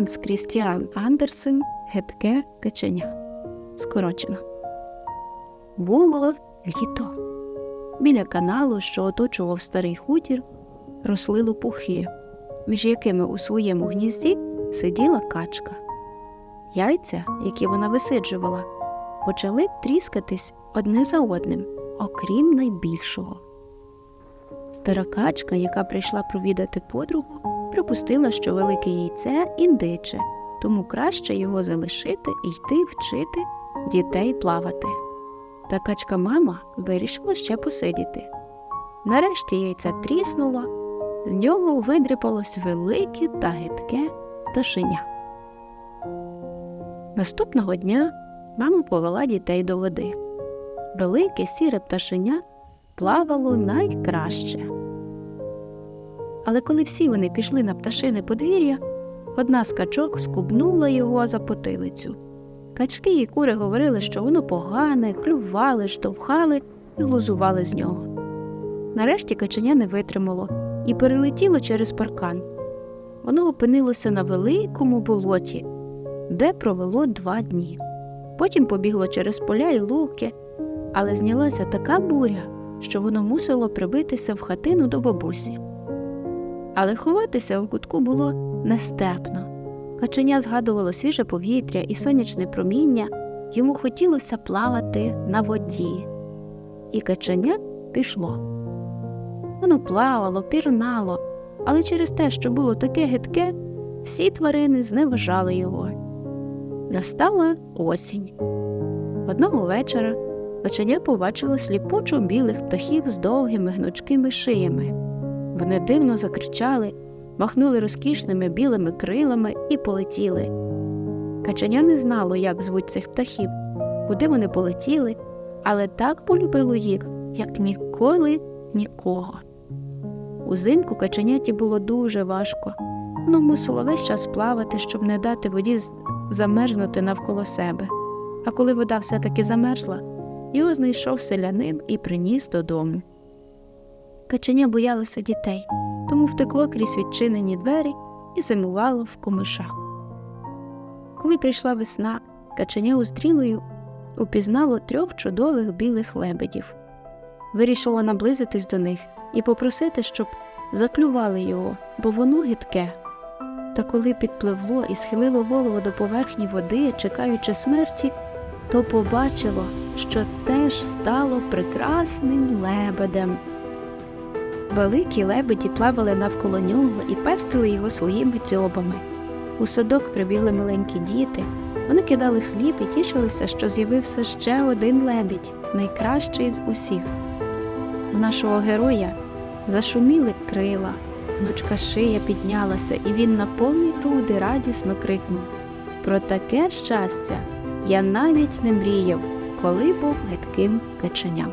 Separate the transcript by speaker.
Speaker 1: Ганс Крістіан Андерсен Гетке Каченя. Скорочено. Було літо. Біля каналу, що оточував старий хутір, росли лопухи, між якими у своєму гнізді сиділа качка. Яйця, які вона висиджувала, почали тріскатись одне за одним, окрім найбільшого. Стара качка, яка прийшла провідати подругу, припустила, що велике яйце індиче, тому краще його залишити і йти вчити дітей плавати. Та качка мама вирішила ще посидіти. Нарешті яйце тріснуло, з нього видріпалось велике та гидке пташеня. Наступного дня мама повела дітей до води. Велике сіре пташеня плавало найкраще. Але коли всі вони пішли на пташине подвір'я, одна з качок скубнула його за потилицю. Качки і кури говорили, що воно погане, клювали, штовхали і глузували з нього. Нарешті каченя не витримало і перелетіло через паркан. Воно опинилося на великому болоті, де провело два дні. Потім побігло через поля й луки, але знялася така буря, що воно мусило прибитися в хатину до бабусі. Але ховатися в кутку було нестерпно. Каченя згадувало свіже повітря і сонячне проміння, йому хотілося плавати на воді. І каченя пішло. Воно плавало, пірнало, але через те, що було таке гидке, всі тварини зневажали його. Настала осінь. Одного вечора каченя побачило сліпучо білих птахів з довгими гнучкими шиями. Вони дивно закричали, махнули розкішними білими крилами і полетіли. Каченя не знало, як звуть цих птахів, куди вони полетіли, але так полюбило їх, як ніколи нікого. Узимку каченяті було дуже важко. Воно мусило весь час плавати, щоб не дати воді замерзнути навколо себе. А коли вода все-таки замерзла, його знайшов селянин і приніс додому. Каченя боялося дітей, тому втекло крізь відчинені двері і зимувало в комишах. Коли прийшла весна, каченя уздрілою упізнало трьох чудових білих лебедів. Вирішило наблизитись до них і попросити, щоб заклювали його, бо воно гидке. Та коли підпливло і схилило голову до поверхні води, чекаючи смерті, то побачило, що теж стало прекрасним лебедем. Великі лебеді плавали навколо нього і пестили його своїми дзьобами. У садок прибігли маленькі діти. Вони кидали хліб і тішилися, що з'явився ще один лебідь, найкращий з усіх. У нашого героя зашуміли крила, гнучка шия піднялася, і він на повні груди радісно крикнув Про таке щастя я навіть не мріяв, коли був гидким каченям.